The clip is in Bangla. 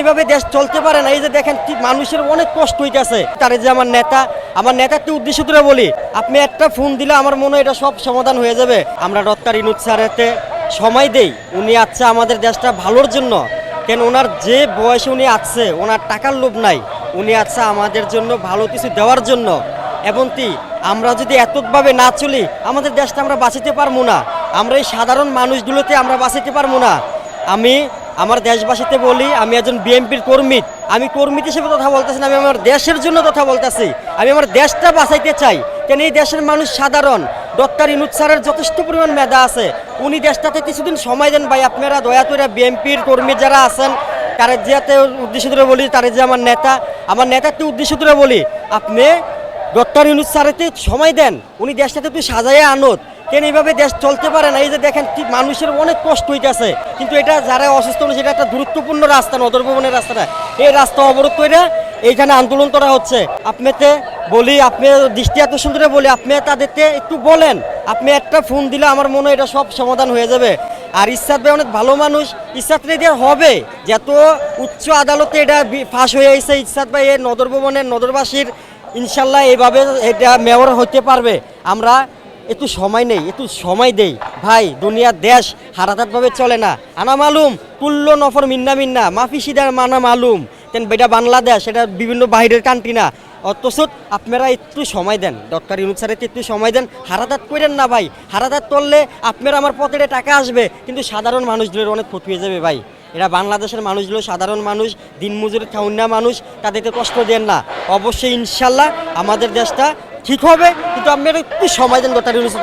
এইভাবে দেশ চলতে পারে না। এই যে দেখেন মানুষের অনেক কষ্ট হইতেছে। তারে যে আমার নেতা, আমার নেতাকে উদ্দেশ্য করে বলি, আপনি একটা ফোন দিলে আমার মনে হয় এটা সব সমাধান হয়ে যাবে। আমরা ডক্টর ইনুদ স্যারেতে সময় দেই। উনি আছে আমাদের দেশটা ভালোর জন্য। কেন ওনার যে বয়সে উনি আছে, ওনার টাকার লোভ নাই। উনি আছে আমাদের জন্য ভালো কিছু দেওয়ার জন্য। এবং কি, আমরা যদি এতভাবে না চলি, আমাদের দেশটা আমরা বাঁচিতে পারব না। আমরা এই সাধারণ মানুষগুলোতে আমরা বাঁচাতে পারব না। আমি আমার দেশবাসীতে বলি, আমি একজন বিএনপির কর্মী। আমি কর্মী হিসেবে কথা বলতেছি না, আমি আমার দেশের জন্য কথা বলতেছি। আমি আমার দেশটা বাঁচাইতে চাই। কেন এই দেশের মানুষ সাধারণ? ডক্টর ইনুদ স্যারের যথেষ্ট পরিমাণ মেধা আছে। উনি দেশটাতে কিছুদিন সময় দেন ভাই, আপনারা দয়া করে বিএনপির কর্মী যারা আছেন, তারা যেতে উদ্দেশ্য করে বলি, তারা যে আমার নেতা, আমার নেতাকে উদ্দেশ্য করে বলি, আপনি ডক্টর ইউনুস স্যারেতে সময় দেন। উনি দেশটাতে একটু সাজাইয়া আনত কেন এইভাবে দেশ চলতে পারে না? এই যে দেখেন কি মানুষের অনেক কষ্ট হইতেছে। কিন্তু এটা যারা অসুস্থ হচ্ছে এটা একটা গুরুত্বপূর্ণ রাস্তা নদর ভবনের রাস্তাটা এই রাস্তা অবরোধ করে এইখানে আন্দোলন করা হচ্ছে। আপনাতে বলি, আপনি দৃষ্টি এত সুন্দরে বলি, আপনি তাদেরকে একটু বলেন। আপনি একটা ফোন দিলে আমার মনে এটা সব সমাধান হয়ে যাবে। আর ইসাদ ভাই অনেক ভালো মানুষ। ইসাদ রেডিয়া হবে। যত উচ্চ আদালতে এটা ফাঁস হয়ে এসে ইসাদ ভাই এর নদর ভবনের নদরবাসীর। ইনশাল্লাহ এইভাবে এটা মেয়র হতে পারবে। আমরা একটু সময় নেই, একটু সময় দেই। ভাই দুনিয়ার দেশ হারাতাতভাবে চলে না। আনা মালুম কুল্ল নফর মিন্না মিন্না, মাফি সিদার মানা মালুম। তেন বেটা বাংলাদেশ, এটা বিভিন্ন বাইরের কান্ট্রি না। অথচ আপনারা একটু সময় দেন ইউনুস স্যারের একটু সময় দেন। হারাতাত করেন না ভাই হারাতাত করলে আপনারা আমার পকেটে টাকা আসবে, কিন্তু সাধারণ মানুষগুলোর অনেক ক্ষতি হয়ে যাবে ভাই। এরা বাংলাদেশের মানুষগুলো সাধারণ মানুষ দিনমজুরি খাউন্না মানুষ, তাদেরকে কষ্ট দেন না। অবশ্যই ইনশাল্লাহ আমাদের দেশটা ঠিক হবে, কিন্তু আপনারা একটু সময় দেন ডক্টর ইউনুস